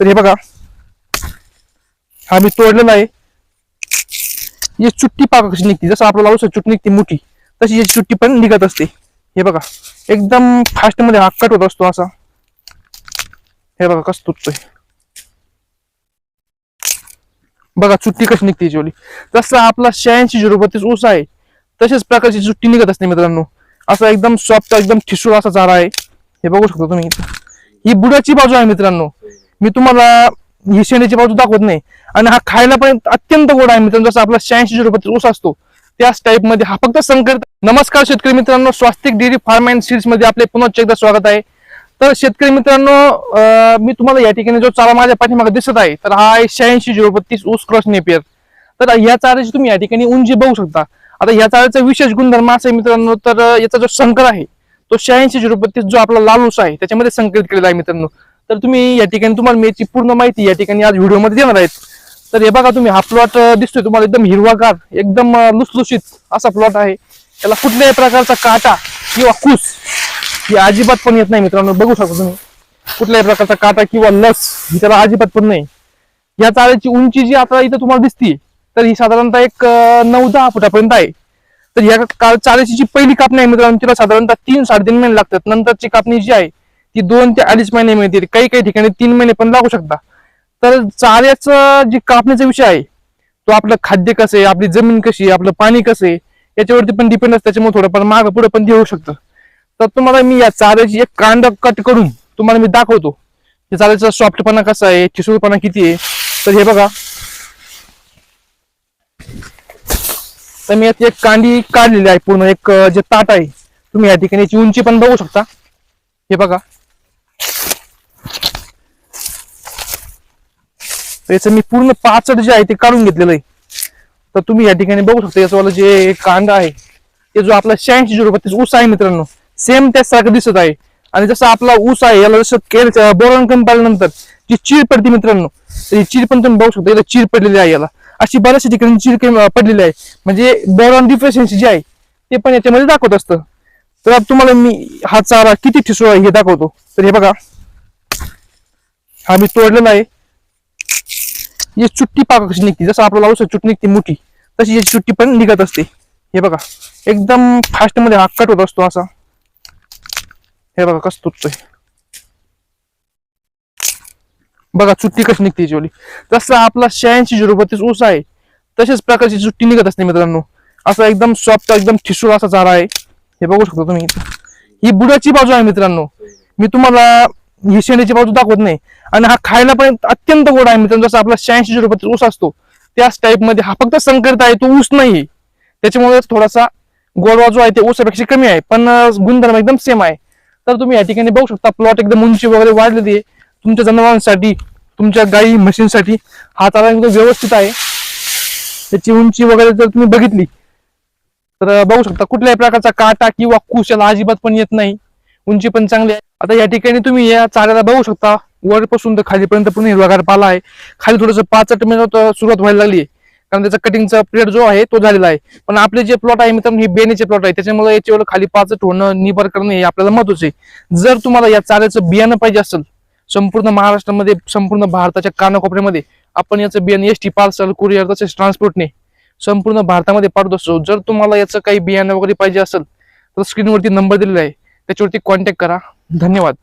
तर हे बघा. हा मी तोडलेला आहे ही चुट्टी पाका कशी निघते? जसं आपल्याला लावू चुट निघते मोठी. तशी याची चुट्टी पण निघत असते. हे बघा. एकदम फास्टमध्ये हा कट होत असतो असा. हे बघा कसं तुटतोय. बघा चुट्टी कशी निघते याच्यावली जसं आपला शहाऐंशी झिरो बत्तीस ऊस आहे तशाच प्रकारची चुट्टी निघत असते मित्रांनो. असा एकदम सॉफ्ट एकदम ठिसूळ असा झाडा आहे. हे बघू शकता तुम्ही ही बुडाची बाजू आहे मित्रांनो. मी तुम्हाला ही शेंड्याची बाजू दाखवत नाही. आणि हा खायला पण अत्यंत गोड आहे मित्रांनो. जसं आपला शहाऐंशी रुपये ऊस असतो त्याच टाईपमध्ये हा फक्त संकट नमस्कार शेतकरी मित्रांनो. स्वास्तिक डेअरी फार्म अँड सीड्समध्ये आपले पुन्हा एकदा स्वागत आहे. तर शेतकरी मित्रांनो मी तुम्हाला या ठिकाणी जो चारा माझ्या पाठीमागे दिसत आहे तर हा आहे शहाऐंशी झिरो बत्तीस ऊस क्रॉस नेपियर. तर या चाऱ्याची तुम्ही या ठिकाणी उंची बघू शकता. आता या चाऱ्याचा विशेष गुणधर्म असा आहे मित्रांनो तर याचा जो संकर आहे तो शहाऐंशी झिरो बत्तीस जो आपला लाल ऊस आहे त्याच्यामध्ये संकलित केलेला आहे मित्रांनो. तर तुम्ही या ठिकाणी तुम्हाला मेची पूर्ण माहिती या ठिकाणी आज व्हिडिओमध्ये देणार आहेत. तर हे बघा तुम्ही हा प्लॉट दिसतोय तुम्हाला एकदम हिरवागार एकदम अं, लुसलुशीत असा प्लॉट आहे. त्याला कुठल्याही प्रकारचा काटा किंवा कुस ही अजिबात पण येत नाही मित्रांनो बघू शकता तुम्ही. कुठल्याही प्रकारचा काटा किंवा लस ही त्याला अजिबात पण नाही. या चाऱ्याची उंची जी आता इथं तुम्हाला दिसते तर ही साधारणतः एक नऊ दहा फुटापर्यंत आहे. तर या का- चाऱ्याची जी पहिली कापणी आहे मित्रांनो तिला साधारणतः तीन साडेतीन महिने लागतात. नंतरची कापणी जी आहे ती दोन ते अडीच महिने मिळतील. काही काही ठिकाणी तीन महिने पण लागू शकता. तर चाऱ्याचा जी कापण्याचा विषय आहे तो आपलं खाद्य कसं आहे आपली जमीन कशी आहे आपलं पाणी कसं आहे याच्यावरती पण डिपेंड असतं. त्याच्यामुळे थोडंफार मागं पुढे पण ते होऊ शकतं. तर तुम्हाला मी या चाऱ्याची एक कांड कट करून तुम्हाला मी दाखवतो. या चाऱ्याचा सॉफ्टपणा कसा आहे चिसूळपणा किती आहे तर हे बघा. तर मी याची एक कांडी काढलेली आहे पूर्ण. एक जे ताट आहे तुम्ही या ठिकाणी याची उंची पण बघू शकता. हे बघा. तर याचं मी पूर्ण पाचड जे आहे ते काढून घेतलेलं आहे. तर तुम्ही या ठिकाणी बघू शकता याचं जे कांदा आहे ते जो आपला शहाऐंशी झिरो बत्तीस ऊस आहे मित्रांनो सेम त्यासारखं दिसत आहे. आणि जसं आपला ऊस आहे याला जसं केल बोरण कमी जी चीर पडते मित्रांनो तर ही चीर पण तुम्ही बघू शकता याला चीर पडलेली आहे याला. अशी बऱ्याचशा ठिकाणी चीर पडलेली आहे. म्हणजे बोरॉन डिफिशियन्सी जे आहे ते पण याच्यामध्ये दाखवत असतं. तर आता तुम्हाला मी हा चारा किती ठिसूळ आहे हे दाखवतो. तर हे बघा. हा मी तोडलेला आहे. ही चुट्टी पाका कशी निघते? जसं आपल्याला औषध चुट्टी निघते मोठी तशी याची चुट्टी पण निघत असते. हे बघा एकदम फास्टमध्ये हा कट होत असतो असा. हे बघा कसं तुटतोय. बघा चुट्टी कशी निघते याची जसं आपला शहाऐंशी झिरो बत्तीस ऊस आहे तशाच प्रकारची चुट्टी निघत असते मित्रांनो. असा एकदम सॉफ्ट एकदम ठिसूळ असा चारा आहे. हे बघू शकता तुम्ही ही बुडाची बाजू आहे मित्रांनो. मी तुम्हाला ही शेंड्याची बाजू दाखवत नाही. आणि हा खायला पण अत्यंत गोड आहे. मित्रांनो जसं आपला शहाऐंशी रुपये ऊस असतो त्याच टाईपमध्ये हा फक्त संकरित आहे तो ऊस नाही त्याच्यामुळे थोडासा गोडवा जो आहे ते ऊसापेक्षा कमी आहे पण गुणधर्म एकदम सेम आहे. तर तुम्ही या ठिकाणी बघू शकता प्लॉट एकदम उंची वगैरे वाढलेली आहे. तुमच्या जनावरांसाठी तुमच्या गाई म्हशींसाठी हा तारा एकदम व्यवस्थित आहे. त्याची उंची वगैरे जर तुम्ही बघितली तर बघू शकता कुठल्याही प्रकारचा काटा किंवा कुशल अजिबात पण येत नाही. उंची पण चांगली आहे. आता या ठिकाणी तुम्ही या चाऱ्याला बघू शकता. वरपासून तर खालीपर्यंत पूर्ण हिरवागार पाला आहे. खाली थोडंसं पाच मिनिट सुरुवात व्हायला लागली आहे. कारण त्याचा कटिंगचा पिरियड जो आहे तो झालेला आहे. पण आपले जे प्लॉट आहे मित्रांनो हे बेनेचे प्लॉट आहे. त्याच्यामुळे याच्यावर खाली पाचट होणं निबर करणं हे आपल्याला महत्वाचं आहे. जर तुम्हाला या चाऱ्याचं बियाणं पाहिजे असेल संपूर्ण महाराष्ट्रामध्ये संपूर्ण भारताच्या कानाकोपऱ्यामध्ये आपण याचं बियाणं एस टी पार्सल कुरिअर तसेच ट्रान्सपोर्टने संपूर्ण भारतामध्ये पाठवत असतो. जर तुम्हाला याचं काही बियाणं वगैरे पाहिजे असेल तर स्क्रीनवरती नंबर दिलेला आहे. त्याच्यावरती कॉन्टॅक्ट करा. धन्यवाद.